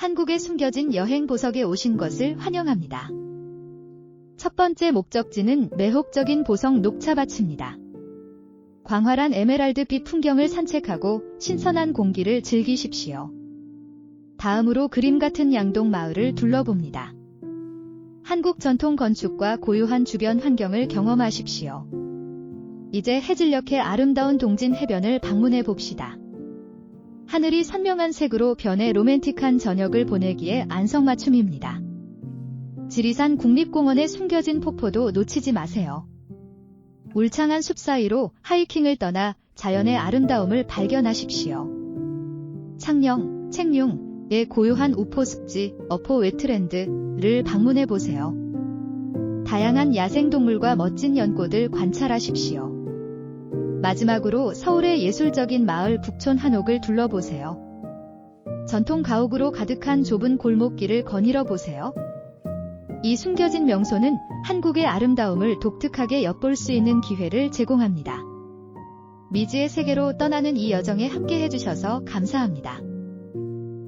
한국에 숨겨진 여행 보석에 오신 것을 환영합니다. 첫 번째 목적지는 매혹적인 보석 녹차밭입니다. 광활한 에메랄드빛 풍경을 산책하고 신선한 공기를 즐기십시오. 다음으로 그림 같은 양동 마을을 둘러봅니다. 한국 전통 건축과 고유한 주변 환경을 경험하십시오. 이제 해질녘의 아름다운 동진 해변을 방문해 봅시다. 하늘이 선명한 색으로 변해 로맨틱한 저녁을 보내기에 안성맞춤입니다. 지리산 국립공원에 숨겨진 폭포도 놓치지 마세요. 울창한 숲 사이로 하이킹을 떠나 자연의 아름다움을 발견하십시오. 창녕, 책룡의 고요한 우포 습지, 어포 웨트랜드를 방문해 보세요. 다양한 야생동물과 멋진 연꽃을 관찰하십시오. 마지막으로 서울의 예술적인 마을 북촌 한옥을 둘러보세요. 전통 가옥으로 가득한 좁은 골목길을 거닐어 보세요. 이 숨겨진 명소는 한국의 아름다움을 독특하게 엿볼 수 있는 기회를 제공합니다. 미지의 세계로 떠나는 이 여정에 함께 해주셔서 감사합니다.